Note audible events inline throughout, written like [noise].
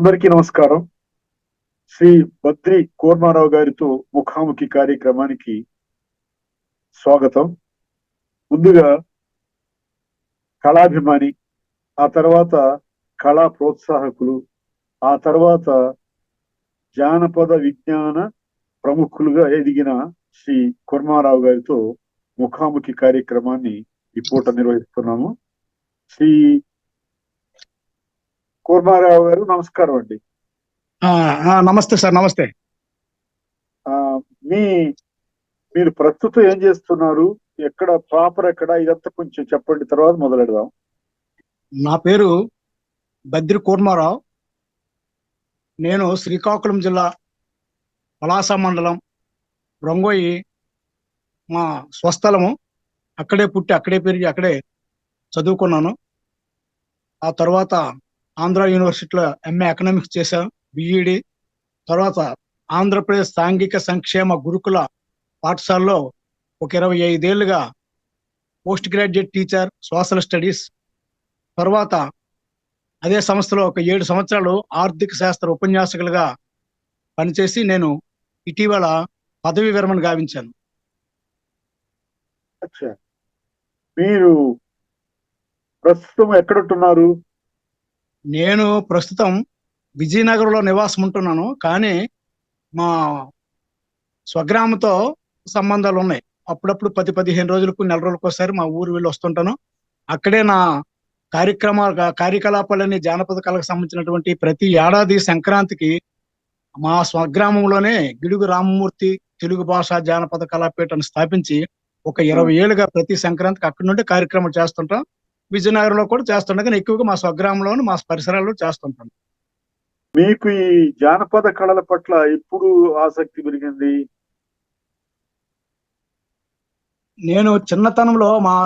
అందరికీ నమస్కారం. శ్రీ బద్రి కోర్మారావు గారితో ముఖాముఖి కార్యక్రమానికి స్వాగతం. ముందుగా కళాభిమాని ఆ తర్వాత కళా ప్రోత్సాహకులు ఆ తర్వాత జానపద విజ్ఞాన ప్రముఖులుగా ఎదిగిన శ్రీ కుర్మారావు గారితో ముఖాముఖి కార్యక్రమాన్ని ఈ పూట నిర్వహిస్తున్నాము. శ్రీ కూర్మారావు గారు నమస్కారం అండి. నమస్తే సార్ నమస్తే. మీ మీరు ప్రస్తుతం ఏం చేస్తున్నారు? ఎక్కడ ప్రాపర్ ఎక్కడ? ఇదంతా కొంచెం చెప్పండి తర్వాత మొదలెడదాం. నా పేరు బద్రి కూర్మారావు. నేను శ్రీకాకుళం జిల్లా పలాస మండలం రొంగోయి మా స్వస్థలము. అక్కడే పుట్టి అక్కడే పెరిగి అక్కడే చదువుకున్నాను. ఆ తర్వాత ఆంధ్ర యూనివర్సిటీలో ఎంఏ ఎకనామిక్స్ చేశాను బిఈడి తర్వాత ఆంధ్రప్రదేశ్ సాంఘిక సంక్షేమ గురుకుల పాఠశాలలో ఒక ఇరవై ఐదేళ్ళుగా post graduate teacher social studies. తర్వాత అదే సంస్థలో ఒక ఏడు సంవత్సరాలు ఆర్థిక శాస్త్ర ఉపన్యాసకులుగా పనిచేసి నేను ఇటీవల పదవి విరమణ గావించాను. మీరు ప్రస్తుతం ఎక్కడుంటున్నారు? నేను ప్రస్తుతం విజయనగరంలో నివాసం ఉంటున్నాను కానీ మా స్వగ్రామంతో సంబంధాలు ఉన్నాయి. అప్పుడప్పుడు పది పదిహేను రోజులకు నెల రోజులకు ఒకసారి మా ఊరు వెళ్ళి వస్తుంటాను. అక్కడే నా కార్యక్రమ కార్యకలాపాలన్నీ జానపద కళకు సంబంధించినటువంటి ప్రతి ఏడాది సంక్రాంతికి మా స్వగ్రామంలోనే గిడుగు రామమూర్తి తెలుగు భాష జానపద కళాపీఠను స్థాపించి ఒక ఇరవై ఏళ్ళుగా ప్రతి సంక్రాంతికి అక్కడి నుండి కార్యక్రమం చేస్తుంటాం. విజయనగరంలో కూడా చేస్తుంటాం కానీ ఎక్కువగా మా స్వగ్రామంలోను మా పరిసరాల్లో చేస్తుంటాం మీకు ఈ జానపద కళల పట్ల ఎప్పుడు ఆసక్తి పెరిగింది? నేను చిన్నతనంలో మా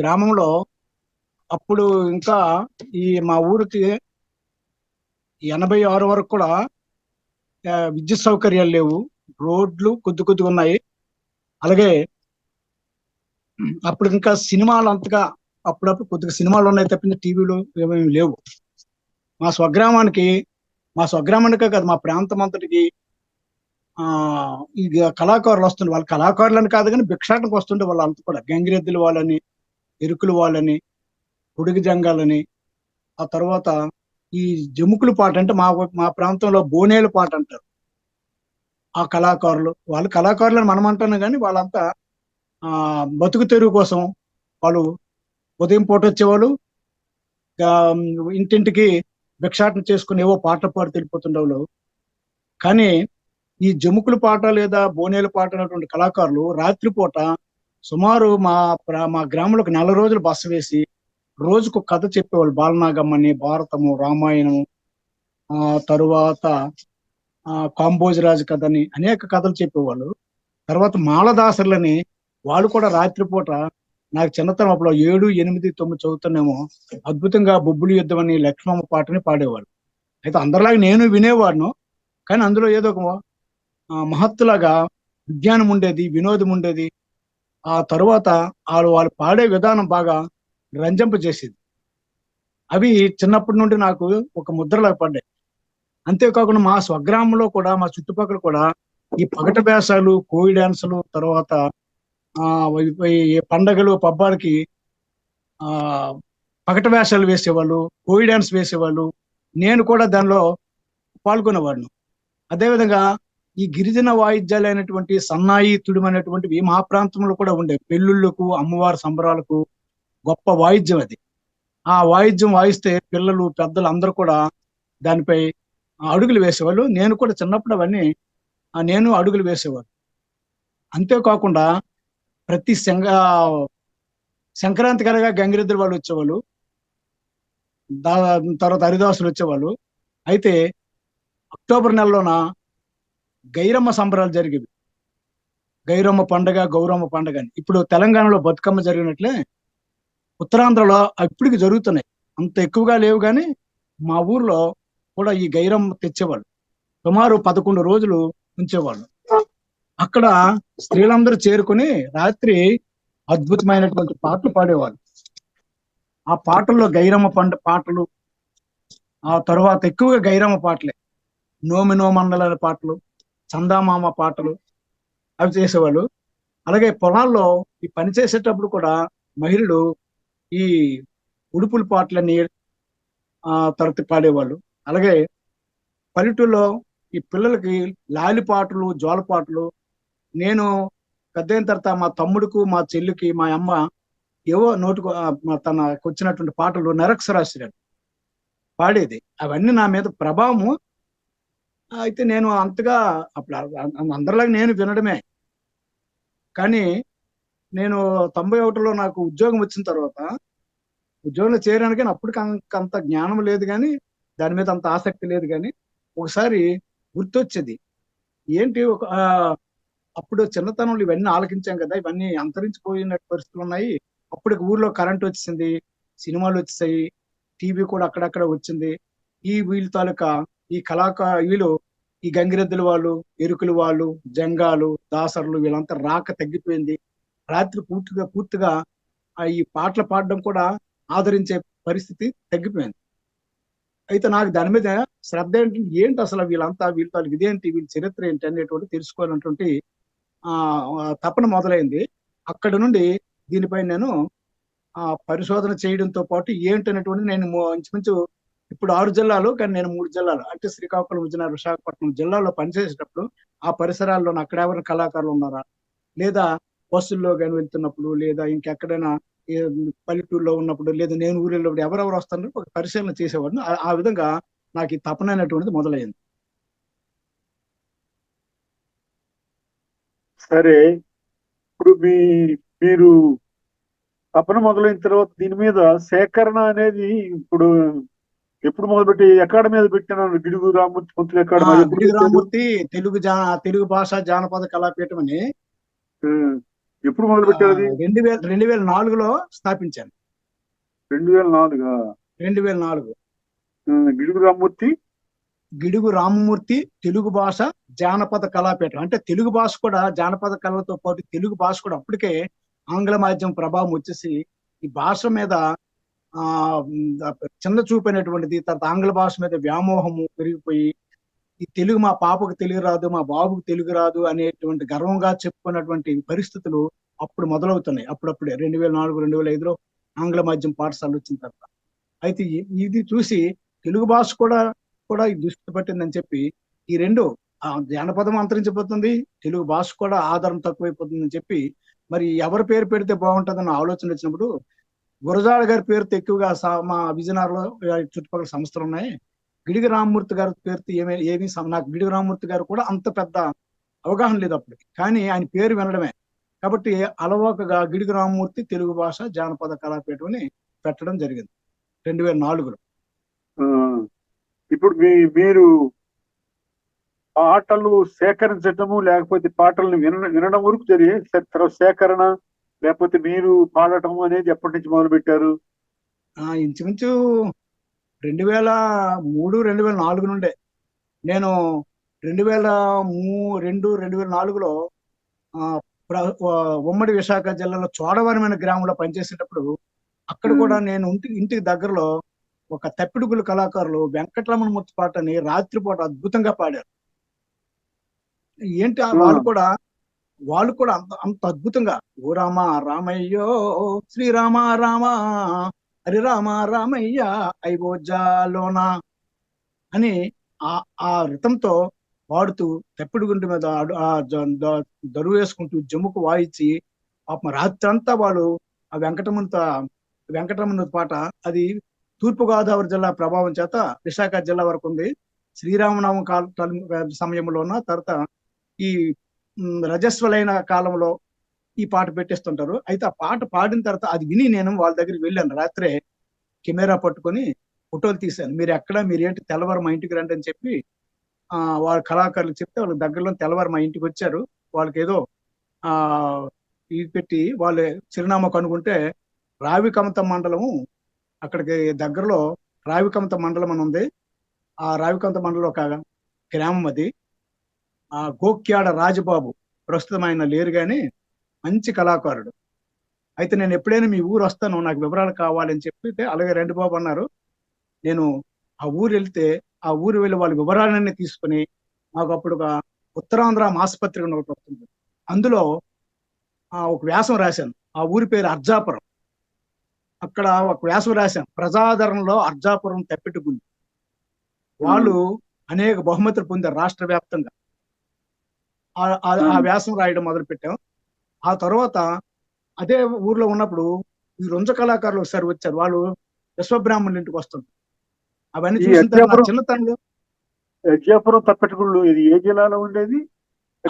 గ్రామంలో అప్పుడు ఇంకా ఈ మా ఊరికి ఎనభై ఆరు వరకు కూడా విద్యుత్ సౌకర్యాలు లేవు. రోడ్లు కొద్ది కొద్దిగా ఉన్నాయి. అలాగే అప్పుడు ఇంకా సినిమాలు అంతగా అప్పుడప్పుడు కొద్దిగా సినిమాలు ఉన్నాయి తప్పింది టీవీలు ఏమేమి లేవు. మా స్వగ్రామానికి మా స్వగ్రామానికే కాదు మా ప్రాంతం అంతటికి ఈ కళాకారులు వస్తుండే. వాళ్ళు కళాకారులని కాదు కానీ భిక్షాటనకు వస్తుండే వాళ్ళు అంత కూడా. గంగిరెద్దులు వాళ్ళని ఎరుకులు వాళ్ళని పొడిగి జంగాలని ఆ తర్వాత ఈ జముకుల పాట అంటే మా మా ప్రాంతంలో బోనేల పాట అంటారు. ఆ కళాకారులు వాళ్ళు కళాకారులను మనం అంటాను కానీ వాళ్ళంతా బతుకు తెరువు కోసం వాళ్ళు ఉదయం పూట వచ్చేవాళ్ళు. ఇంటింటికి భిక్షాటన చేసుకుని ఏవో పాటలు పాడు వెళ్ళిపోతుండేవాళ్ళు కానీ ఈ జముకుల పాట లేదా బోనేల పాట అనేటువంటి కళాకారులు రాత్రిపూట సుమారు మా మా గ్రామంలోకి నెల రోజులు బస వేసి రోజుకు కథ చెప్పేవాళ్ళు. బాలనాగమ్మని భారతము రామాయణము ఆ తరువాత ఆ కాంబోజరాజు కథని అనేక కథలు చెప్పేవాళ్ళు. తర్వాత మాలదాసర్లని వాళ్ళు కూడా రాత్రిపూట నాకు చిన్నతనం అప్పుడు ఏడు ఎనిమిది తొమ్మిది చదువుతున్నామో అద్భుతంగా బొబ్బులు యుద్ధం అని లక్ష్మమ్మ పాటని పాడేవాడు అయితే అందరిలాగా నేను వినేవాడును. కానీ అందులో ఏదో ఒక మహత్తులాగా విజ్ఞానం ఉండేది వినోదం ఉండేది. ఆ తరువాత వాళ్ళు వాళ్ళు పాడే విధానం బాగా రంజింప చేసేది. అవి చిన్నప్పటి నుండి నాకు ఒక ముద్రలాగా పడ్డాయి. అంతేకాకుండా మా స్వగ్రామంలో కూడా మా చుట్టుపక్కల కూడా ఈ పగట వేషాలు కోయి డాన్సులు తర్వాత పండగలు పబ్బాలకి ఆ పగట వేషాలు వేసేవాళ్ళు కోయి డాన్స్ వేసేవాళ్ళు నేను కూడా దానిలో పాల్గొనేవాడిను. అదేవిధంగా ఈ గిరిజన వాయిద్యాలు అయినటువంటి సన్నాయి తుడిమనేటువంటివి మా ప్రాంతంలో కూడా ఉండే పెళ్ళిళ్ళకు అమ్మవారి సంబరాలకు గొప్ప వాయిద్యం అది. ఆ వాయిద్యం వాయిస్తే పిల్లలు పెద్దలు అందరూ కూడా దానిపై అడుగులు వేసేవాళ్ళు. నేను కూడా చిన్నప్పుడు అవన్నీ నేను అడుగులు వేసేవాడు అంతేకాకుండా ప్రతి సంగ సంక్రాంతి కలగా గంగిరెద్దులు వాళ్ళు వచ్చేవాళ్ళు. దా తర్వాత హరిదాసులు వచ్చేవాళ్ళు. అయితే అక్టోబర్ నెలలోన గైరమ్మ సంబరాలు జరిగేవి. గైరమ్మ పండగ గౌరమ్మ పండగ అని. ఇప్పుడు తెలంగాణలో బతుకమ్మ జరిగినట్లే ఉత్తరాంధ్రలో ఇప్పటికి జరుగుతున్నాయి. అంత ఎక్కువగా లేవు కానీ మా ఊర్లో కూడా ఈ గైరమ్మ తెచ్చేవాళ్ళు. సుమారు పదకొండు రోజులు ఉంచేవాళ్ళు. అక్కడ స్త్రీలందరూ చేరుకుని రాత్రి అద్భుతమైనటువంటి పాటలు పాడేవాళ్ళు. ఆ పాటల్లో గైరమ్మ పండ పాటలు ఆ తర్వాత ఎక్కువగా గైరమ్మ పాటలే. నోమి నోమండల పాటలు చందామామ పాటలు అవి చేసేవాళ్ళు. అలాగే పొలాల్లో ఈ పని చేసేటప్పుడు కూడా మహిళలు ఈ ఉడుపుల పాటలని ఆ తరతి పాడేవాళ్ళు. అలాగే పల్లెటూరులో ఈ పిల్లలకి లాలి పాటలు జోల పాటలు నేను పెద్ద అయిన తర్వాత మా తమ్ముడుకు మా చెల్లికి మా అమ్మ ఏవో నోటుకు తనకు వచ్చినటువంటి పాటలు నిరక్షరాశ్రాలు పాడేది. అవన్నీ నా మీద ప్రభావము. అయితే నేను అంతగా అప్పుడు అందరిలాగా నేను వినడమే. కానీ నేను తొంభై ఒకటిలో నాకు ఉద్యోగం వచ్చిన తర్వాత ఉద్యోగంలో చేరడానికి కానీ అప్పటికి అంత జ్ఞానం లేదు కానీ దాని మీద అంత ఆసక్తి లేదు కానీ ఒకసారి గుర్తొచ్చేది. ఏంటి ఒక అప్పుడు చిన్నతనంలో ఇవన్నీ ఆలకించాం కదా ఇవన్నీ అంతరించిపోయిన పరిస్థితులు ఉన్నాయి. అప్పటికి ఊర్లో కరెంట్ వచ్చింది సినిమాలు వచ్చాయి టీవీ కూడా అక్కడక్కడ వచ్చింది. ఈ వీళ్ళ తాలూకా ఈ కళాకా వీళ్ళు ఈ గంగిరెద్దుల వాళ్ళు ఎరుకుల వాళ్ళు జంగాలు దాసర్లు వీళ్ళంతా రాక తగ్గిపోయింది. రాత్రి పూర్తిగా పూర్తిగా ఈ పాటలు పాడడం కూడా ఆదరించే పరిస్థితి తగ్గిపోయింది. అయితే నాకు దాని మీద శ్రద్ధ ఏంటి ఏంటి అసలు వీళ్ళంతా వీళ్ళ తాలూకు ఇదేంటి వీళ్ళ చరిత్ర ఏంటి అనేటువంటి తెలుసుకోవాలన్నటువంటి తపన మొదలైంది. అక్కడ నుండి దీనిపై నేను ఆ పరిశోధన చేయడంతో పాటు ఏంటనేటువంటి నేను మంచి ఇంచుమించు ఇప్పుడు ఆరు జిల్లాలు కానీ నేను మూడు జిల్లాలు అంటే శ్రీకాకుళం విజయనగరం విశాఖపట్నం జిల్లాలో పనిచేసేటప్పుడు ఆ పరిసరాల్లో అక్కడ ఎవరైనా కళాకారులు ఉన్నారా? లేదా బస్సుల్లో కానీ వెళ్తున్నప్పుడు లేదా ఇంకెక్కడైనా పల్లెటూరులో ఉన్నప్పుడు లేదా నేను ఊరిలో ఎవరెవరు వస్తారో ఒక పరిశీలన చేసేవాడిని. ఆ విధంగా నాకు ఈ తపన అనేటువంటిది మొదలైంది. సరే ఇప్పుడు మీ మీరు తపన మొదలైన తర్వాత దీని మీద సేకరణ అనేది ఇప్పుడు ఎప్పుడు మొదలుపెట్టి ఎక్కడ మీద పెట్టినారు? గిడుగు రామూర్తి పంతులు ఎక్కడ గిడుగు రామూర్తి తెలుగు జా తెలుగు భాష జానపద కళాపీఠం అని ఎప్పుడు మొదలు పెట్టారు రెండు వేల రెండు వేల నాలుగులో స్థాపించాను రెండు వేల నాలుగా? రెండు వేల నాలుగు. గిడుగు రామూర్తి గిడుగు రామమూర్తి తెలుగు భాష జానపద కళాపీఠం. అంటే తెలుగు భాష కూడా జానపద కళలతో పాటు తెలుగు భాష కూడా అప్పటికే ఆంగ్ల మాధ్యమం ప్రభావం వచ్చేసి ఈ భాష మీద ఆ చిన్న చూపైనటువంటిది తర్వాత ఆంగ్ల భాష మీద వ్యామోహము పెరిగిపోయి ఈ తెలుగు మా పాపకు తెలుగు రాదు మా బాబుకు తెలుగు రాదు అనేటువంటి గర్వంగా చెప్పుకున్నటువంటి పరిస్థితులు అప్పుడు మొదలవుతున్నాయి. అప్పుడప్పుడే రెండు వేల నాలుగు రెండు వేల ఐదులో ఆంగ్ల మాధ్యమం పాఠశాలలు వచ్చిన తర్వాత. అయితే ఇది చూసి తెలుగు భాష కూడా కూడా ఈ దృష్టి పట్టిందని చెప్పి ఈ రెండు జానపదం అంతరించిపోతుంది తెలుగు భాష కూడా ఆధారం తక్కువైపోతుందని చెప్పి మరి ఎవరి పేరు పెడితే బాగుంటుందన్న ఆలోచన వచ్చినప్పుడు గురజాడ గారి పేరుతో ఎక్కువగా మా విజయనగరంలో చుట్టుపక్కల సంస్థలు ఉన్నాయి. గిడిగి రామ్మూర్తి గారి పేరుతో ఏమే ఏమీ నాకు గిడిగి రామమూర్తి గారు కూడా అంత పెద్ద అవగాహన లేదు అప్పటికి. కానీ ఆయన పేరు వినడమే. కాబట్టి అలవాకగా గిడిగి రామమూర్తి తెలుగు భాష జానపద కళాపీఠం అని పెట్టడం జరిగింది. రెండు వేల నాలుగులో. ఆ, ఇప్పుడు మీ మీరు పాటలు సేకరించటము లేకపోతే పాటలను విన వినడం వరకు జరిగే తర్వాత సేకరణ లేకపోతే మీరు పాడటం అనేది ఎప్పటి నుంచి మొదలు పెట్టారు ఆ ఇంచుమించు రెండు వేల మూడు రెండు వేల నాలుగు నుండే నేను రెండు వేల మూ రెండు రెండు వేల నాలుగులో ఉమ్మడి విశాఖ జిల్లాలో చోడవరం అనే గ్రామంలో పనిచేసేటప్పుడు అక్కడ. కూడా నేను ఇంటి ఇంటికి దగ్గరలో ఒక తప్పిడుగుల కళాకారులు వెంకటరమణ మూర్తి పాటని రాత్రిపూట అద్భుతంగా పాడారు ఏంటి ఆ వాళ్ళు. కూడా వాళ్ళు కూడా అంత అంత అద్భుతంగా ఓ రామ రామయ్యో శ్రీరామ రామ హరి రామ రామయ్య ఐవోజాలోనా అని ఆ ఆ రితంతో పాడుతూ తెప్పిడి గుంటి మీద దరువు వేసుకుంటూ జమ్ముకు వాయించి పాపం రాత్రి అంతా వాళ్ళు ఆ వెంకటరమణత వెంకటరమణ పాట అది తూర్పు గోదావరి జిల్లా ప్రభావం చేత విశాఖ జిల్లా వరకు ఉంది. శ్రీరామనవం కాల సమయంలోన తర్వాత ఈ రజస్వలైన కాలంలో ఈ పాట పెట్టేస్తుంటారు. అయితే ఆ పాట పాడిన తర్వాత అది విని నేను వాళ్ళ దగ్గరికి వెళ్ళాను. రాత్రే కెమెరా పట్టుకొని ఫోటోలు తీశాను. మీరు ఎక్కడ మీరు ఏంటి తెల్లవారు మా ఇంటికి రండి అని చెప్పి వాళ్ళ కళాకారులు చెప్తే వాళ్ళ దగ్గరలో తెల్లవారు మా ఇంటికి వచ్చారు. వాళ్ళకి ఏదో ఆ ఇది పెట్టి వాళ్ళు చిరునామా కనుక్కుంటే రావికమత మండలము అక్కడికి దగ్గరలో రావికంత మండలం అని ఉంది. ఆ రావికంత మండలం ఒక గ్రామం అది. ఆ గోక్యాడ రాజబాబు ప్రస్తుతం ఆయన లేరు కానీ మంచి కళాకారుడు. అయితే నేను ఎప్పుడైనా మీ ఊరు వస్తాను నాకు వివరాలు కావాలని చెప్పితే అలాగే రెండు బాబు అన్నారు. నేను ఆ ఊరు వెళ్తే ఆ ఊరు వెళ్ళి వాళ్ళ వివరాలన్నీ తీసుకుని మాకు అప్పుడు ఒక ఉత్తరాంధ్ర ఆసుపత్రి ఒకటి వస్తుంది. అందులో ఒక వ్యాసం రాశాను. ఆ ఊరి పేరు అర్జాపురం. అక్కడ ఒక వ్యాసం రాశాను ప్రజాదరణలో అర్జాపురం తెప్పెట్టుకుంది వాళ్ళు అనేక బహుమతులు పొందారు రాష్ట్ర వ్యాప్తంగా. ఆ- వ్యాసం రాయడం మొదలు పెట్టాం. ఆ తర్వాత అదే ఊర్లో ఉన్నప్పుడు ఈ రుంజ కళాకారులు ఒకసారి వచ్చారు. వాళ్ళు విశ్వబ్రాహ్మణుల ఇంటికి వస్తుంది అవన్నీ చూసిన చిన్నతనంలో అజ్జాపురం తప్పెట్టుకుళ్ళు ఇది ఏ జిల్లాలో ఉండేది?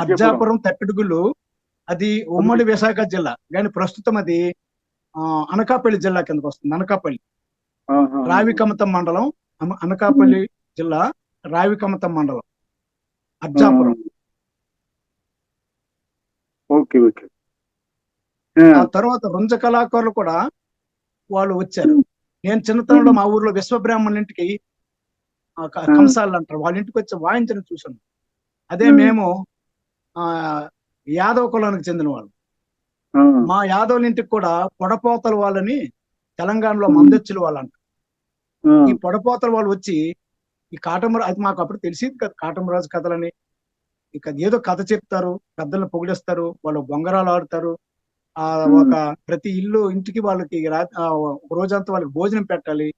అర్జాపురం తెప్పిడుగులు అది ఉమ్మడి. విశాఖ జిల్లా. కానీ ప్రస్తుతం అది అనకాపల్లి జిల్లా కిందకు వస్తుంది. అనకాపల్లి. రావికమతం మండలం అన- అనకాపల్లి జిల్లా రావికమతం మండలం. Arjapuram okay okay. ఆ, తర్వాత రుంజ కళాకారులు కూడా వాళ్ళు వచ్చారు. నేను చిన్నతనంలో మా ఊర్లో విశ్వబ్రాహ్మణుల ఇంటికి కంసాలు అంటారు. వాళ్ళ ఇంటికి వచ్చి వాయించడం చూసాను అదే. మేము. ఆ యాదవ కులానికి చెందిన వాళ్ళు. మా యాదవుల ఇంటికి కూడా పొడపోతల వాళ్ళని తెలంగాణలో. మందొచ్చుల వాళ్ళు అంటారు ఆ, ఈ పొడపోతల వాళ్ళు వచ్చి ఈ కాటమరాజు అది మాకు అప్పుడు తెలిసింది కదా కాటమరాజు కథలని. ఇక ఏదో కథ చెప్తారు పెద్దలను పొగిడేస్తారు వాళ్ళు బొంగరాలు ఆడుతారు. ఆ. ఒక ప్రతి ఇల్లు ఇంటికి వాళ్ళకి రోజంతా వాళ్ళకి భోజనం పెట్టాలి.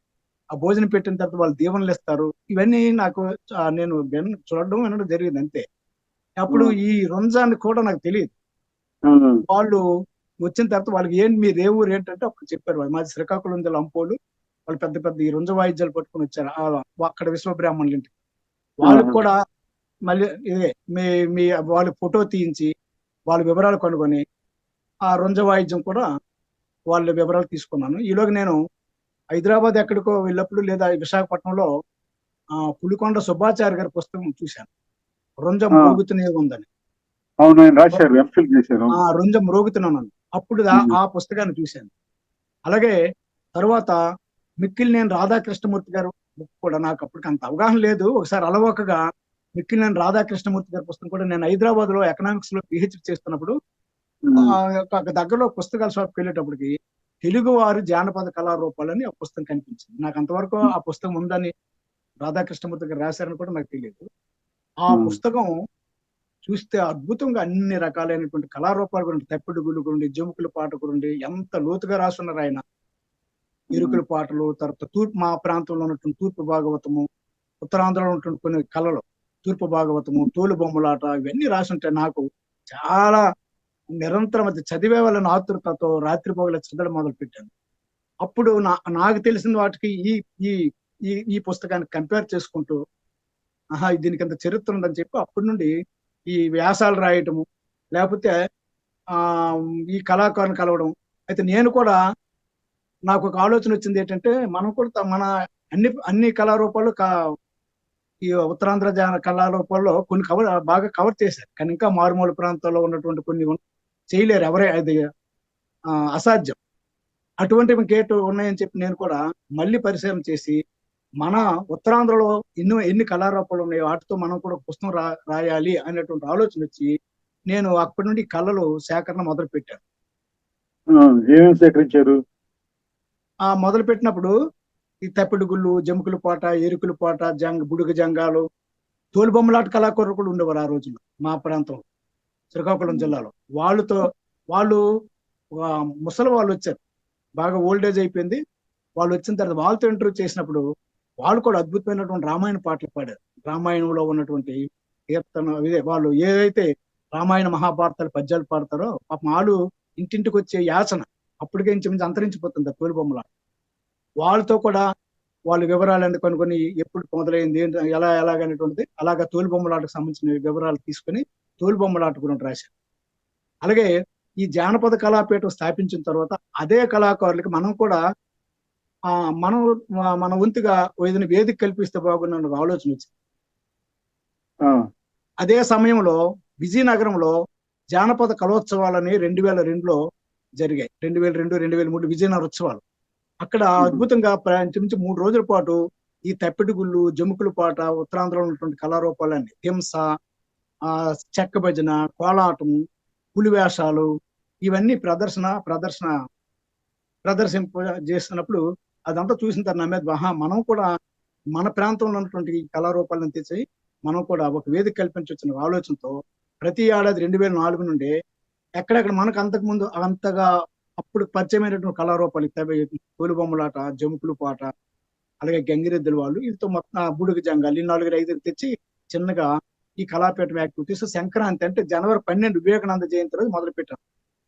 ఆ భోజనం పెట్టిన తర్వాత వాళ్ళు దీవెనలు ఇస్తారు. ఇవన్నీ నాకు నేను చూడడం వినడం జరిగింది అంతే. అప్పుడు. ఈ రంజాన్ కూడా నాకు తెలియదు. వాళ్ళు వచ్చిన తర్వాత వాళ్ళకి ఏంటి మీ ఏ ఊరు ఏంటంటే అప్పుడు చెప్పారు వాళ్ళు. మాది శ్రీకాకుళం జిల్లా అంపోలు. వాళ్ళు పెద్ద పెద్ద ఈ రుంజ వాయిద్యాలు పట్టుకొని వచ్చారు. అక్కడ విశ్వబ్రాహ్మణుల ఇంటికి. వాళ్ళకి. కూడా మళ్ళీ ఇదే మీ మీ వాళ్ళ ఫోటో తీయించి వాళ్ళ వివరాలు కనుగొని ఆ రుంజ వాయిద్యం కూడా వాళ్ళ వివరాలు తీసుకున్నాను. ఈలోగా నేను హైదరాబాద్ ఎక్కడికో వెళ్ళినప్పుడు లేదా విశాఖపట్నంలో ఆ పులికొండ సుబ్బాచారి గారి పుస్తకం చూశాను. రుంజ. మోగుతూనే ఉందని. అవును ఆయన రాశారు ఎంఫిల్ చేశారు. ఆ రుంజ మ్రోగుతున్నాను అప్పుడు. ఆ పుస్తకాన్ని చూశాను. అలాగే తరువాత మిక్కిలినేని రాధాకృష్ణమూర్తి గారు బుక్ కూడా నాకు అప్పటికి అంత అవగాహన లేదు. ఒకసారి అలవోకగా మిక్కిలినేని రాధాకృష్ణమూర్తి గారి పుస్తకం కూడా నేను హైదరాబాద్లో ఎకనామిక్స్లో పిహెచ్డి చేస్తున్నప్పుడు ఆ యొక్క దగ్గరలో పుస్తకాల షాప్కి వెళ్ళేటప్పటికి తెలుగు వారి జానపద కళారూపాలని ఆ పుస్తకం కనిపించింది. నాకు అంతవరకు ఆ పుస్తకం ఉందని రాధాకృష్ణమూర్తి గారు రాశారని కూడా నాకు తెలియదు. ఆ. పుస్తకం చూస్తే అద్భుతంగా అన్ని రకాలైనటువంటి కళారూపాలు గురించి తప్పిడుగులు గురించి జముకుల పాట గురించి ఎంత లోతుగా రాసున్నారు ఆయన. ఇరుకుల పాటలు తర్వాత తూర్పు మా ప్రాంతంలో ఉన్నటువంటి తూర్పు భాగవతము ఉత్తరాంధ్రలో ఉన్నటువంటి కొన్ని కళలు తూర్పు భాగవతము తోలు బొమ్మలాట ఇవన్నీ రాసి ఉంటాయి నాకు చాలా నిరంతరం అది చదివే వాళ్ళని ఆతృతతో రాత్రి పగల చదవడం మొదలు పెట్టాను అప్పుడు నా నాకు తెలిసిన వాటికి ఈ ఈ ఈ ఈ పుస్తకాన్ని కంపేర్ చేసుకుంటూ ఆహా దీనికి అంత చరిత్ర ఉందని చెప్పి అప్పటి నుండి ఈ వ్యాసాలు రాయటము లేకపోతే ఆ ఈ కళాకారుని కలవడం. అయితే నేను కూడా నాకు ఒక ఆలోచన వచ్చింది ఏంటంటే మనం కూడా మన అన్ని అన్ని కళారూపాలు కా ఈ ఉత్తరాంధ్ర జాన కళారూపాల్లో కొన్ని కవర్ బాగా కవర్ చేశారు. కానీ ఇంకా మారుమూల ప్రాంతాల్లో ఉన్నటువంటి కొన్ని చేయలేరు ఎవరే అది అసాధ్యం. అటువంటివి గేటు ఉన్నాయని చెప్పి నేను కూడా మళ్ళీ పరిశీలన చేసి మన ఉత్తరాంధ్రలో ఎన్ని ఎన్ని కళారూపాలు ఉన్నాయో వాటితో మనం కూడా పుస్తకం రా రాయాలి అనేటువంటి ఆలోచన వచ్చి నేను అప్పటి నుండి కళలు సేకరణ మొదలు పెట్టాను ఆ, ఏమేమి సేకరించారు? ఆ మొదలు పెట్టినప్పుడు ఈ తప్పిడుగుళ్ళు జముకుల పాట ఎరుకుల పాట జంగ బుడుగ జంగాలు తోలుబొమ్మలాట కళాకారులు కూడా ఉండేవారు ఆ రోజుల్లో మా ప్రాంతంలో శ్రీకాకుళం జిల్లాలో. వాళ్ళతో వాళ్ళు ముసలి వాళ్ళు వచ్చారు. బాగా ఓల్డేజ్ అయిపోయింది. వాళ్ళు వచ్చిన తర్వాత వాళ్ళతో ఇంటర్వ్యూ చేసినప్పుడు వాళ్ళు కూడా అద్భుతమైనటువంటి రామాయణ పాటలు పాడారు. రామాయణంలో ఉన్నటువంటి కీర్తన ఇదే వాళ్ళు ఏదైతే రామాయణ మహాభారతాలు పద్యాలు పాడతారో పాపం వాళ్ళు ఇంటింటికి వచ్చే యాచన అప్పటికే ఇంచుమించు అంతరించిపోతుంది ఆ తోలుబొమ్మల వాళ్ళతో కూడా వాళ్ళ వివరాలన్నీ కొనుక్కొని ఎప్పుడు మొదలైంది ఎలా ఎలాగనేటువంటిది అలాగా తోలుబొమ్మలాటకు సంబంధించిన వివరాలు తీసుకొని తోలుబొమ్మలాట గురించి రాశారు. అలాగే ఈ జానపద కళాపీఠం స్థాపించిన తర్వాత అదే కళాకారులకి మనం కూడా ఆ మనం మన వంతుగా ఏదైనా వేదిక కల్పిస్తే బాగున్న ఒక ఆలోచన వచ్చింది. ఆ, అదే సమయంలో విజయనగరంలో జానపద కళోత్సవాలని రెండు వేల రెండులో జరిగాయి. రెండు వేల రెండు రెండు వేల మూడు విజయనగర ఉత్సవాలు అక్కడ. అద్భుతంగా ఇంచుమించు మూడు రోజుల పాటు ఈ తప్పెటిగుళ్ళు జముకుల పాట ఉత్తరాంధ్రలో ఉన్నటువంటి కళారూపాలన్నీ హింస ఆ చెక్క భజన కోలాటం పులి వేషాలు ఇవన్నీ ప్రదర్శన ప్రదర్శన ప్రదర్శింప చేస్తున్నప్పుడు అదంతా చూసిన తర్వాత నా మీద మనం కూడా మన ప్రాంతంలో ఉన్నటువంటి ఈ కళారూపాలను తెచ్చి మనం కూడా ఒక వేదిక కల్పించవచ్చిన ఆలోచనతో ప్రతి ఏడాది రెండు వేల నాలుగు నుండి ఎక్కడెక్కడ మనకు అంతకు ముందు అంతగా అప్పుడు పరిచయమైనటువంటి కళారూపాలు తోలు బొమ్మలాట జముకులు పాట అలాగే గంగిరెద్దుల వాళ్ళు వీటితో మొత్తం బుడుగు జంగాలు ఈ నాలుగు ఐదు తెచ్చి చిన్నగా ఈ కళాపీఠం యాక్టివిటీస్ సంక్రాంతి అంటే జనవరి పన్నెండు వివేకానంద జయంతి రోజు మొదలు పెట్టాం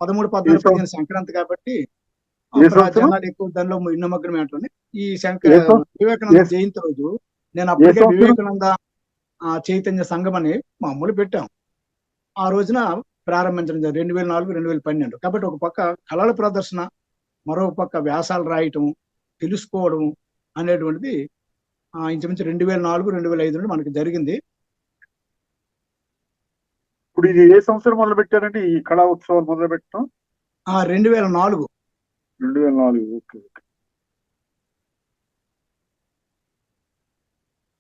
పదమూడు పద్నాలుగు? పదిహేను సంక్రాంతి కాబట్టి జనాలు ఎక్కువ దానిలో ఉంటుంది ఈ శంక ఏ సం- వివేకానంద జయంతి రోజు నేను అప్పటికే? వివేకానంద ఆ, చైతన్య సంఘం అని మామూలు పెట్టాం. ఆ రోజున ప్రారంభించడం జరిగింది. రెండు వేల నాలుగు రెండు వేల పన్నెండు. కాబట్టి ఒక పక్క కళల ప్రదర్శన మరొక పక్క వ్యాసాలు రాయటం తెలుసుకోవడం అనేటువంటిది ఇంచుమించు రెండు వేల నాలుగు రెండు వేల ఐదు నుండి మనకి జరిగింది. ఇప్పుడు ఇది ఏ సంవత్సరం మొదలు పెట్టారండి ఈ కళా ఉత్సవాలు మొదలు పెట్టడం ఆ రెండు వేల నాలుగు. రెండు వేల నాలుగు ఓకే ఓకే.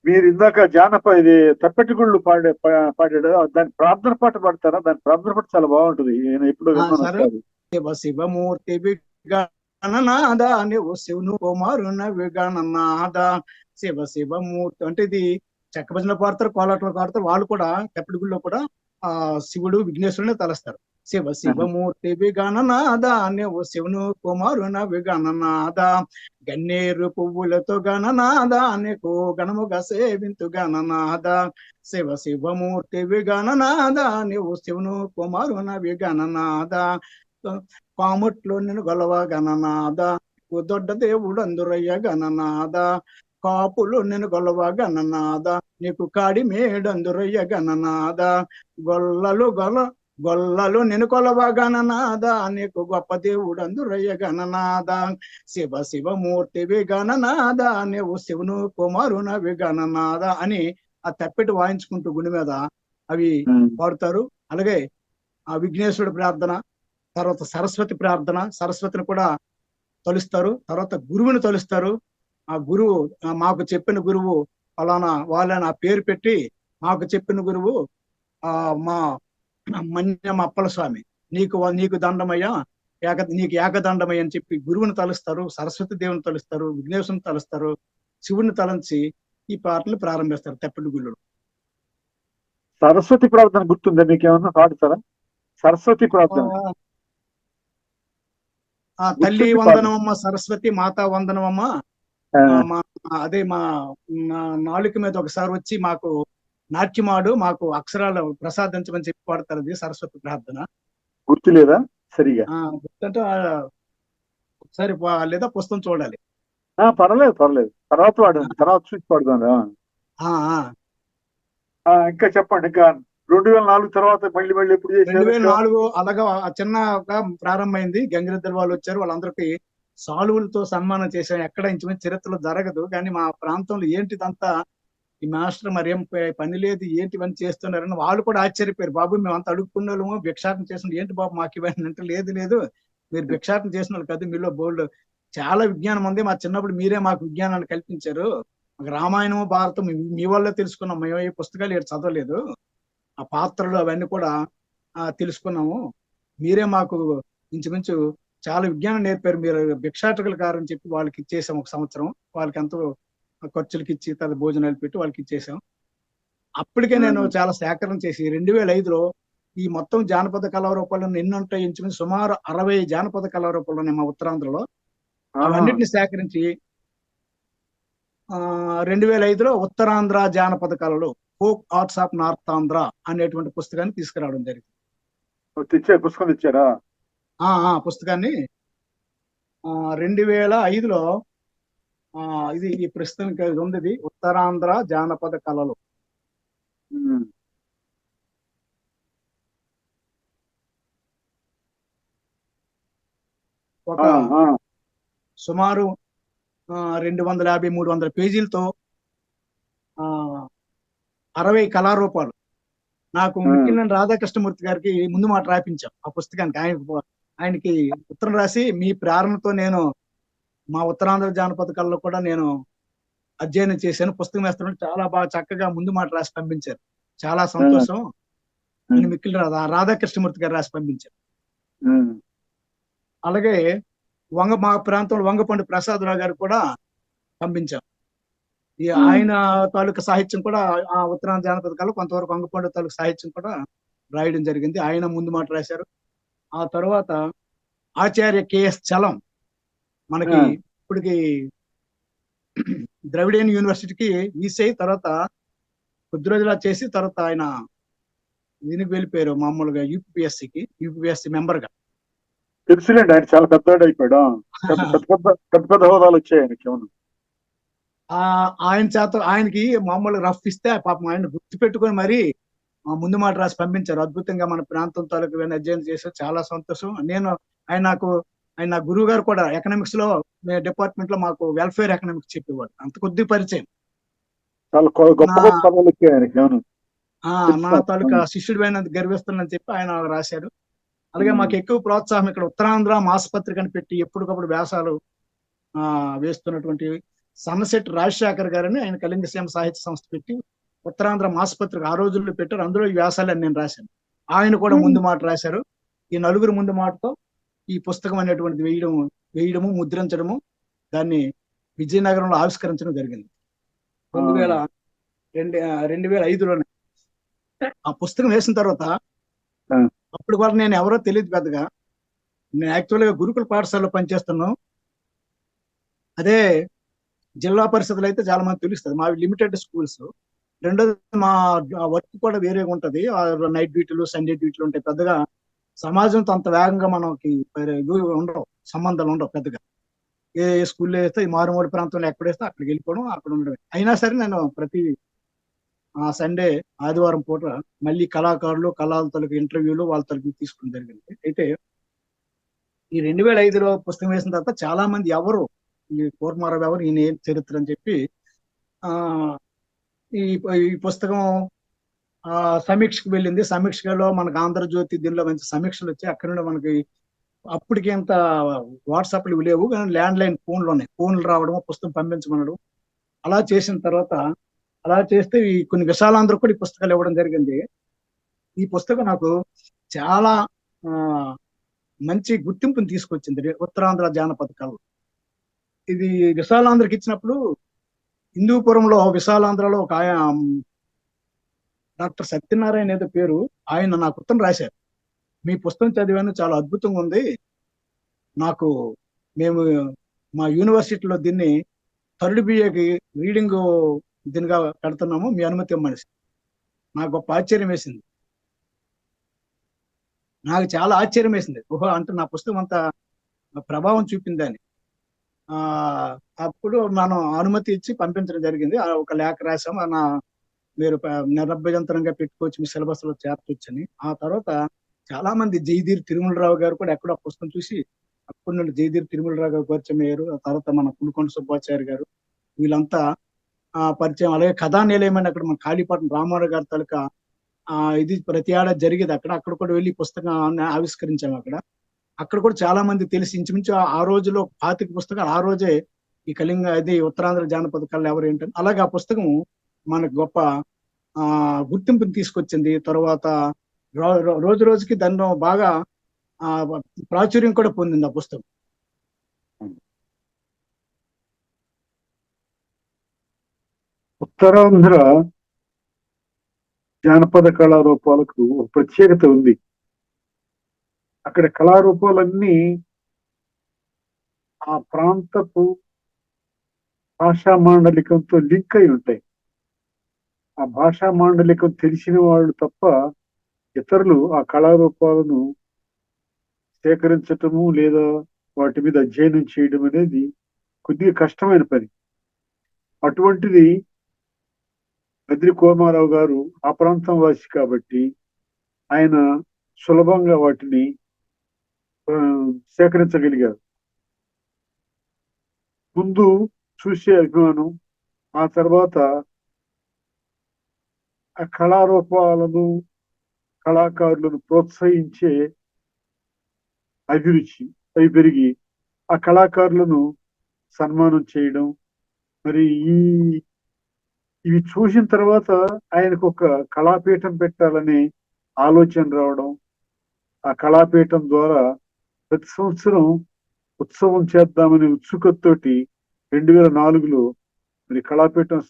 మీరు ఇందాక జానప ఇది తప్పెట్టుగుళ్ళు పాడే పా- పాడాడు. దాని ప్రార్థన పాట పాడతారా? దాని ప్రార్థన పాట చాలా బాగుంటుంది. నేను ఎప్పుడో శివమూర్తి విగణనాద నువ్వు శివును కుమారున విగణనాద శివ శివమూర్తి అంటే ఇది చెక్క భజన పాడతారు కోలాటలు పాడతారు. వాళ్ళు కూడా తెప్పటిగుల్లో కూడా ఆ శివుడు విఘ్నేశ్వరుని తలస్తారు. శివ శివమూర్తి విగణనాద నువ్వు శివును కుమారున విగణనాద గన్నేరు పువ్వులతో గణనాద నీకు గణముగా సేవింతు గణనాద. శివ శివమూర్తి విగణనాద నువ్వు శివును కుమారున విగణనాద పాముట్లో నేను గొలవ గణనాద. దొడ్డ దేవుడు అందురయ్య గణనాద. కాపులు నేను గొలవ గణనాద. నీకు కాడి మేడందురయ్య గణనాద. గొల్లలు గొల గొల్లలు నేను కొలవ గణనాద నీకు గొప్ప దేవుడు అందురయ్య గణనాద శివ శివమూర్తివి గణనాద నీవు శివును కుమారునవి గణనాద అని ఆ తప్పెటి వాయించుకుంటూ గుడి మీద అవి. పాడుతారు. అలాగే ఆ విఘ్నేశ్వరుడు ప్రార్థన తర్వాత సరస్వతి ప్రార్థన సరస్వతిని కూడా తొలుస్తారు. తర్వాత గురువుని తొలుస్తారు. ఆ గురువు మాకు చెప్పిన గురువు ఫలానా వాళ్ళని ఆ పేరు పెట్టి మాకు చెప్పిన గురువు ఆ మా మన్యం అప్పల స్వామి. నీకు నీకు దండమయ్యా. ఏక నీకు ఏకదండమయ్య అని చెప్పి గురువుని తలుస్తారు సరస్వతి దేవుని తలుస్తారు విఘ్నేశ్వరుని తలుస్తారు శివుని తలంచి ఈ పాటలు ప్రారంభిస్తారు తెప్పటి గుళ్ళు. సరస్వతి ప్రార్థన గుర్తుందా మీకు ఏమన్నా పాడుతారా? సరస్వతి ప్రార్థన. ఆ తల్లి వందనమమ్మ సరస్వతి మాతా వందనమమ్మ. అదే మా మా నాలుక మీద ఒకసారి వచ్చి మాకు నాట్యమాడు మాకు అక్షరాలు ప్రసాదించమని చెప్పి పాడతారు అది సరస్వతి ప్రార్థన. గుర్తులేదా సరిగా? ఆ గుర్తంటే ఒకసారి లేదా పుస్తకం చూడాలి. ఆ, పర్లేదు పర్లేదు తర్వాత వాడండి తర్వాత చూసి ఆ, ఇంకా చెప్పండి ఇంకా రెండు వేల నాలుగు తర్వాత మళ్ళీ మళ్ళీ ఎప్పుడు రెండు వేల చేశారు నాలుగు అలాగా చిన్నగా ప్రారంభమైంది. గంగిరెద్దుల వాళ్ళు వచ్చారు వాళ్ళందరికీ సాలువులతో సన్మానం చేశాం. ఎక్కడ ఇంచుమించు చరిత్రలో జరగదు. కానీ మా ప్రాంతంలో ఏంటిదంతా ఈ మాస్టర్ మరి ఏం పని లేదు ఏంటి ఇవన్నీ చేస్తున్నారని వాళ్ళు కూడా ఆశ్చర్యపోయారు. బాబు మేము అంత అడుక్కున్న వాళ్ళము భిక్షాటన చేసిన ఏంటి బాబు మాకు ఇవన్నీ అంటే లేదు లేదు. మీరు భిక్షాటం చేసిన వాళ్ళు కదా మీలో బోల్డ్ చాలా విజ్ఞానం ఉంది. మా చిన్నప్పుడు మీరే మాకు విజ్ఞానాన్ని కల్పించారు. మాకు రామాయణము భారతం మీ- వల్ల తెలుసుకున్నాం. మేము ఈ పుస్తకాలు ఏడు చదవలేదు. ఆ పాత్రలు అవన్నీ కూడా తెలుసుకున్నాము. మీరే మాకు ఇంచుమించు చాలా విజ్ఞానం నేర్పారు. మీరు భిక్షాటకులు కారని చెప్పి వాళ్ళకి ఇచ్చేసాం ఒక సంవత్సరం. వాళ్ళకి ఎంతో ఖర్చులకి ఇచ్చి తర్వాత భోజనాలు పెట్టి వాళ్ళకి ఇచ్చేసాం. అప్పటికే నేను. చాలా సేకరణ చేసి రెండు వేల ఐదులో ఈ మొత్తం జానపద కళారూపాలు ఎన్ని ఉంటాయి ఇంచుమించు సుమారు అరవై జానపద కళారూపాలు ఉన్నాయి మా ఉత్తరాంధ్రలో. అవన్నిటిని సేకరించి ఆ రెండు వేల ఐదులో ఉత్తరాంధ్ర జానపద కళలు folk arts of north Andhra అనేటువంటి పుస్తకాన్ని తీసుకురావడం జరిగింది. పుస్తకం ఆ పుస్తకాన్ని ఆ రెండు వేల ఐదులో ఆ ఇది ఈ ప్రస్తుతం ఇంకా ఇది ఉంది ఇది ఉత్తరాంధ్ర జానపద కళలు. ఒక. సుమారు రెండు వందల యాభై మూడు వందల పేజీలతో ఆ అరవై కళారూపాలు నాకు. ముఖ్యంగా రాధాకృష్ణమూర్తి గారికి ముందు మాట రాయించాం ఆ పుస్తకానికి ఆయన ఆయనకి ఉత్తరం రాసి మీ ప్రేరణతో నేను మా ఉత్తరాంధ్ర జానపద కళలో కూడా నేను అధ్యయనం చేశాను. పుస్తకం వేస్తున్నాను చాలా బాగా చక్కగా ముందు మాట రాసి పంపించారు. చాలా సంతోషం. అని మిక్కిలి రాధా రాధాకృష్ణమూర్తి గారు రాసి పంపించారు. అలాగే వంగ మా ప్రాంతంలో వంగపండు ప్రసాదరావు గారు కూడా పంపించాం ఈ. ఆయన తాలూకా సాహిత్యం కూడా ఆ ఉత్తరాంధ్ర జానపద కళ కొంతవరకు అంగపండు తాలూకా సాహిత్యం కూడా రాయడం జరిగింది. ఆయన ముందు మాట రాశారు. ఆ తర్వాత ఆచార్య కెఎస్ చలం మనకి. ఇప్పటికి ద్రవిడియన్ యూనివర్సిటీకి ఈసీ తర్వాత కొద్ది రోజులా చేసి తర్వాత ఆయన దీనికి వెళ్ళిపోయారు మామూలుగా యూపీఎస్సికి యూపీఎస్సి మెంబర్గా తెలుసులేండి ఆయన చాలా పెద్దవాడు అయిపోయాడు. పెద్ద [laughs] పెద్ద పెద్ద పెద్ద పెద్ద హోదాలు వచ్చాయి ఆయనకి అవును. ఆ ఆయన చేత ఆయనకి మామూలు రఫ్ ఇస్తే పాపం ఆయన గుర్తు పెట్టుకొని మరి ముందు మాట రాసి పంపించారు. అద్భుతంగా మన ప్రాంతం తాలూకు అధ్యయనం చేశారు. చాలా సంతోషం. నేను ఆయన నాకు ఆయన నా గురువు గారు కూడా ఎకనామిక్స్లో డిపార్ట్మెంట్లో మాకు వెల్ఫేర్ ఎకనామిక్స్ చెప్పేవాడు అంత కొద్ది పరిచయం. నా- తాలూకా శిష్యుడు అయినందుకు గర్విస్తున్నానని చెప్పి ఆయన రాశారు. అలాగే. మాకు ఎక్కువ ప్రోత్సాహం ఇక్కడ ఉత్తరాంధ్ర మాసపత్రికని పెట్టి ఎప్పటికప్పుడు వ్యాసాలు ఆ వేస్తున్నటువంటి సన్నశెట్టి రాజశేఖర్ గారని ఆయన కళింగసీమ సాహిత్య సంస్థ పెట్టి ఉత్తరాంధ్ర మాసపత్రిక ఆ రోజుల్లో పెట్టారు. అందులో ఈ వ్యాసాలని నేను రాశాను. ఆయన కూడా. ముందు మాట రాశారు. ఈ నలుగురు ముందు మాటతో ఈ పుస్తకం అనేటువంటిది వేయడం వేయడము ముద్రించడము దాన్ని విజయనగరంలో ఆవిష్కరించడం జరిగింది. రెండు వేల రెండు రెండు వేల ఐదులోనే. ఆ పుస్తకం వేసిన తర్వాత. అప్పుడు కూడా నేను ఎవరో తెలియదు పెద్దగా. నేను యాక్చువల్గా గురుకుల పాఠశాలలో పనిచేస్తున్నాను అదే జిల్లా పరిషత్లో అయితే చాలా మంది తెలుస్తుంది. మా లిమిటెడ్ స్కూల్స్. రెండోది మా వర్క్ కూడా వేరేగా ఉంటది నైట్ డ్యూటీలు సండే డ్యూటీలు ఉంటాయి. పెద్దగా సమాజంతో అంత వేగంగా మనకి ఉండవు సంబంధాలు ఉండవు పెద్దగా. ఏ స్కూల్లో వేస్తే ఈ మారుమూల ప్రాంతంలో ఎక్కడ వేస్తే అక్కడికి వెళ్ళిపోవడం అక్కడ ఉండడం అయినా సరే నేను ప్రతి ఆ సండే ఆదివారం పూట మళ్ళీ కళాకారులు కళాల తలకు ఇంటర్వ్యూలు వాళ్ళ తలకి తీసుకోవడం జరిగింది. అయితే ఈ రెండు వేల ఐదులో పుస్తకం వేసిన తర్వాత చాలా మంది ఎవరు ఈ కూర్మారావు ఎవరు ఈయన ఏం చరిత్ర అని చెప్పి ఆ ఈ పుస్తకం సమీక్షకు వెళ్ళింది. సమీక్షలో మనకు ఆంధ్రజ్యోతి దీనిలో మంచి సమీక్షలు వచ్చాయి. అక్కడ నుండి మనకి అప్పటికి ఎంత వాట్సాప్లు ఇవి లేవు. కానీ ల్యాండ్ లైన్ ఫోన్లు ఉన్నాయి. ఫోన్లు రావడం పుస్తకం పంపించమనడం అలా చేసిన తర్వాత అలా చేస్తే ఈ కొన్ని విశాలాంధ్ర కూడా ఈ పుస్తకాలు ఇవ్వడం జరిగింది. ఈ పుస్తకం నాకు చాలా ఆ మంచి గుర్తింపుని తీసుకొచ్చింది. ఉత్తరాంధ్ర జానపద కళలు ఇది విశాలాంధ్రకి ఇచ్చినప్పుడు హిందూపురంలో విశాలాంధ్రలో ఒక డాక్టర్ సత్యనారాయణ ఏదో పేరు ఆయన నా ఉత్తరం రాశారు. మీ పుస్తకం చదివాను చాలా అద్భుతంగా ఉంది. నాకు మేము మా యూనివర్సిటీలో దీన్ని థర్డ్ బిఏకి రీడింగ్ దీనిగా పెడుతున్నాము మీ అనుమతి ఇవ్వమని నాకు గొప్ప ఆశ్చర్యం వేసింది. నాకు చాలా ఆశ్చర్యం వేసింది. ఓహో అంటే నా పుస్తకం అంత ప్రభావం చూపిందని అప్పుడు మనం అనుమతి ఇచ్చి పంపించడం జరిగింది. ఒక లేఖ రాసాము నా మీరు నిరభ్యంతరంగా పెట్టుకోవచ్చు మీ సిలబస్లో చేర్చొచ్చని. ఆ తర్వాత చాలా మంది జయదీర్ తిరుమలరావు గారు కూడా ఎక్కడో పుస్తకం చూసి అప్పటి నుండి జయదీర్ తిరుమలరావు గారు పరిచయం అయ్యారు ఆ తర్వాత మన పులికొండ సుబ్బాచార్య గారు వీళ్ళంతా ఆ పరిచయం అలాగే కథానిలయమైన అక్కడ మన కాళీపట్నం రామారావు గారి తాలూకా ఆ ఇది ప్రతి ఏడాది జరిగేది అక్కడ. అక్కడ కూడా వెళ్ళి పుస్తకాన్ని ఆవిష్కరించాము అక్కడ. అక్కడ కూడా చాలా మంది తెలిసి ఇంచుమించు ఆ- ఆ రోజులో పాతిక పుస్తకాలు ఆ రోజే ఈ కళింగ ఇది ఉత్తరాంధ్ర జానపద కళ ఎవరు ఏంటని అలాగే ఆ పుస్తకం మనకు గొప్ప ఆ గుర్తింపుని తీసుకొచ్చింది. తర్వాత రోజు రోజుకి దానిలో బాగా ఆ ప్రాచుర్యం కూడా పొందింది ఆ పుస్తకం. ఉత్తరాంధ్ర జానపద కళారూపాలకు ఒక ప్రత్యేకత ఉంది. అక్కడ కళారూపాలన్నీ ఆ ప్రాంతపు భాషా మాండలికంతో లింక్ అయి ఉంటాయి. ఆ భాషా మాండలికం తెలిసిన వాళ్ళు తప్ప ఇతరులు ఆ కళారూపాలను సేకరించటము లేదా వాటి మీద అధ్యయనం చేయడం అనేది కొద్దిగా కష్టమైన పని. అటువంటిది బద్రి కోమారావు గారు ఆ ప్రాంతం వాసి కాబట్టి ఆయన సులభంగా వాటిని సేకరించగలిగారు. ముందు చూసే అభిమానం ఆ తర్వాత ఆ కళారూపాలను కళాకారులను ప్రోత్సహించే అభిరుచి అవి పెరిగి ఆ కళాకారులను సన్మానం చేయడం మరి ఈ ఇవి చూసిన తర్వాత ఆయనకు ఒక కళాపీఠం పెట్టాలనే ఆలోచన రావడం ఆ కళాపీఠం ద్వారా ప్రతి సంవత్సరం ఉత్సవం చేద్దామనే ఉత్సుకతతోటి రెండు వేల నాలుగులో మరి కళాపీఠం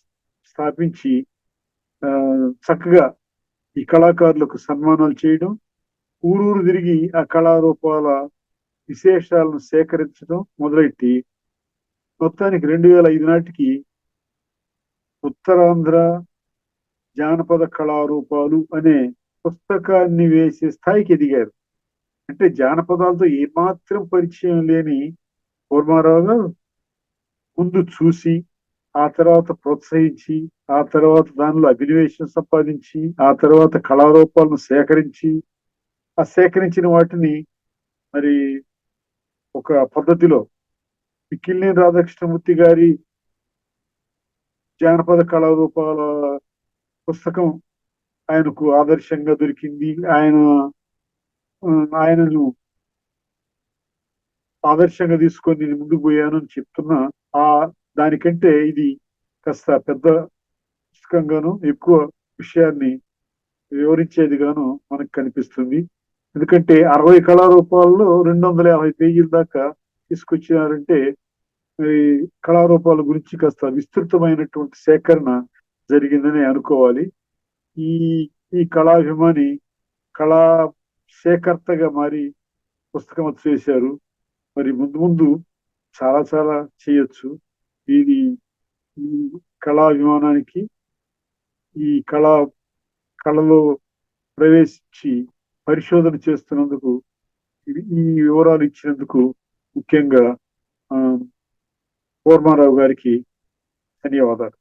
స్థాపించి చక్కగా ఈ కళాకారులకు సన్మానాలు చేయడం ఊరూరు తిరిగి ఆ కళారూపాల విశేషాలను సేకరించడం మొదలెట్టి మొత్తానికి రెండు వేల ఐదు నాటికి ఉత్తరాంధ్ర జానపద కళారూపాలు అనే పుస్తకాన్ని వేసే స్థాయికి ఎదిగారు. అంటే జానపదాలతో ఏమాత్రం పరిచయం లేని కూర్మారావు గారు ముందు చూసి ఆ తర్వాత ప్రోత్సహించి ఆ తర్వాత దానిలో అభినవేశం సంపాదించి ఆ తర్వాత కళారూపాలను సేకరించి ఆ సేకరించిన వాటిని మరి ఒక పద్ధతిలో పిక్కిలినేని రాధాకృష్ణమూర్తి గారి జానపద కళారూపాల పుస్తకం ఆయనకు ఆదర్శంగా దొరికింది. ఆయన ఆయనను ఆదర్శంగా తీసుకొని నేను ముందుకు పోయాను అని చెప్తున్నా. ఆ దానికంటే ఇది కాస్త పెద్ద పుస్తకంగాను ఎక్కువ విషయాన్ని వివరించేదిగాను మనకు కనిపిస్తుంది. ఎందుకంటే అరవై కళారూపాల్లో రెండు వందల యాభై పేజీల దాకా తీసుకొచ్చినారంటే ఈ కళారూపాల గురించి కాస్త విస్తృతమైనటువంటి సేకరణ జరిగిందని అనుకోవాలి. ఈ ఈ కళాభిమాని కళా సేకర్తగా మారి పుస్తకం చేశారు. మరి ముందు ముందు చాలా చాలా చేయొచ్చు. ఇది కళాభిమానానికి ఈ కళా కళలో ప్రవేశించి పరిశోధన చేస్తున్నందుకు ఈ వివరాలు ఇచ్చినందుకు ముఖ్యంగా ఆ, గారికి ధన్యవాదాలు.